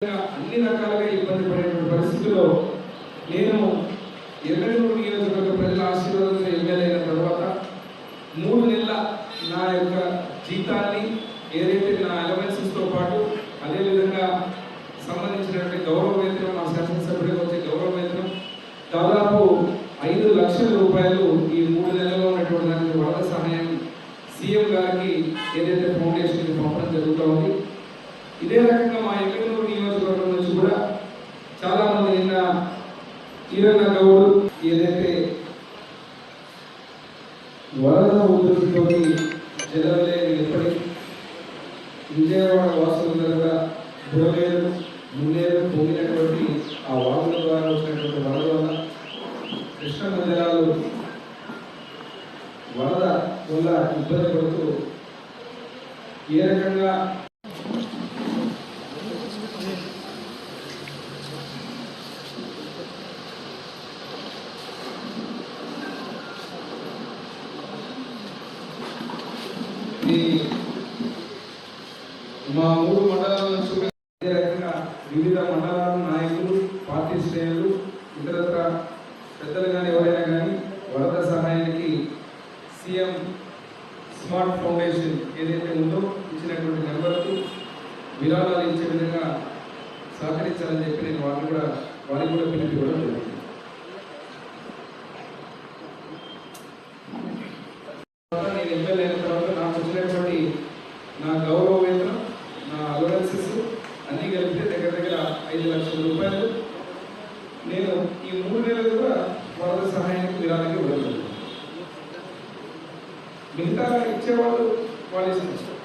అన్ని రకాలుగా ఇబ్బంది పడేటువంటి పరిస్థితుల్లో నేను ఎర్రగూరు నియోజకవర్గ ప్రజల ఆశీర్వాదంతో ఎమ్మెల్యే అయిన తర్వాత మూడు నెలల నా యొక్క జీతాన్ని ఏదైతే నా అలవెన్సెస్తో పాటు అదేవిధంగా సంబంధించినటువంటి గౌరవ వేతనం నా శాసనసభ్యుడికి వచ్చే గౌరవ వేతనం దాదాపు ఐదు లక్షల రూపాయలు ఈ మూడు నెలల్లో ఉన్నటువంటి దానికి వరద సహాయం సీఎం గారికి ఏదైతే ఫౌండేషన్కి పంపడం జరుగుతూ ఉంది ఇదే రకంగా ఈరన్న గౌడ్ ఏదైతే వరద ఉధృతితోటి జనం లేని ఎప్పటికీ విజయవాడ వాసుల దగ్గర బుడలేరు మున్నేరు పొంగినటువంటి ఆ వాగుల ద్వారా వచ్చినటువంటి వరద వల్ల కృష్ణ మందిరాలు వరద వల్ల ఇబ్బంది పడుతూ ఏ రకంగా ఈ మా మూడు మండలాల రకంగా వివిధ మండలాల నాయకులు పార్టీ శ్రేణులు ఇతరత్ర పెద్దలు కానీ ఎవరైనా కానీ వరద సహాయానికి సీఎం స్మార్ట్ ఫౌండేషన్ ఏదైతే ఉందో ఇచ్చినటువంటి నెంబర్కు విరాళాలు ఇచ్చే విధంగా సహకరించాలని చెప్పి నేను వారిని కూడా వారికి కూడా పిలిపి ఇవ్వడం జరిగింది. నేను ఎమ్మెల్యే అయిన తర్వాత నాకు వచ్చినటువంటి నా గౌరవ వేతనం నా అలవెన్సెస్ అన్నీ కలిపితే దగ్గర దగ్గర ఐదు లక్షల రూపాయలు నేను ఈ మూడు నెలలు కూడా వరద సహాయానికి విరాళానికి ఇవ్వడం మిగతా ఇచ్చేవాళ్ళు వాళ్ళు ఇష్టం